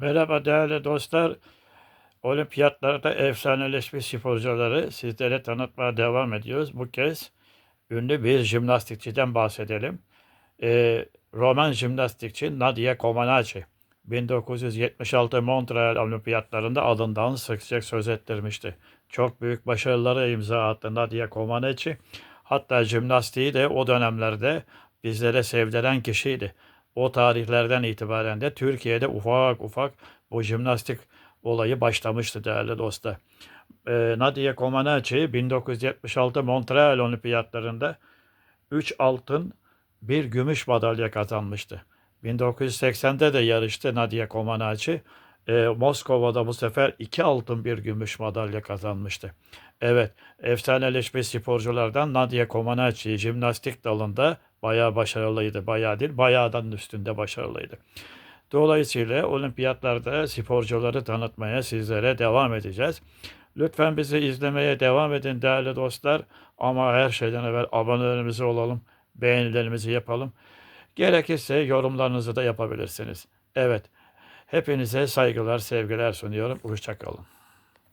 Merhaba değerli dostlar. Olimpiyatlarda efsaneleşmiş sporcuları sizlere tanıtmaya devam ediyoruz. Bu kez ünlü bir jimnastikçiden bahsedelim. Ee, Roman jimnastikçi Nadia Comaneci 1976 Montreal Olimpiyatlarında adından sıkça söz ettirmişti. Çok büyük başarılara imza attı Nadia Comaneci. Hatta jimnastiği de o dönemlerde bizlere sevdiren kişiydi. O tarihlerden itibaren de Türkiye'de ufak ufak bu jimnastik olayı başlamıştı değerli dostlar. Ee, Nadia Comaneci 1976 Montreal Olimpiyatlarında 3 altın, bir gümüş madalya kazanmıştı. 1980'de de yarıştı Nadia Comaneci. Ee, Moskova'da bu sefer 2 altın, bir gümüş madalya kazanmıştı. Evet, efsaneleşmiş sporculardan Nadia Comaneci jimnastik dalında bayağı başarılıydı. Bayağı değil, bayağıdan üstünde başarılıydı. Dolayısıyla olimpiyatlarda sporcuları tanıtmaya sizlere devam edeceğiz. Lütfen bizi izlemeye devam edin değerli dostlar. Ama her şeyden evvel abonelerimizi olalım, beğenilerimizi yapalım. Gerekirse yorumlarınızı da yapabilirsiniz. Evet, hepinize saygılar, sevgiler sunuyorum. Hoşçakalın.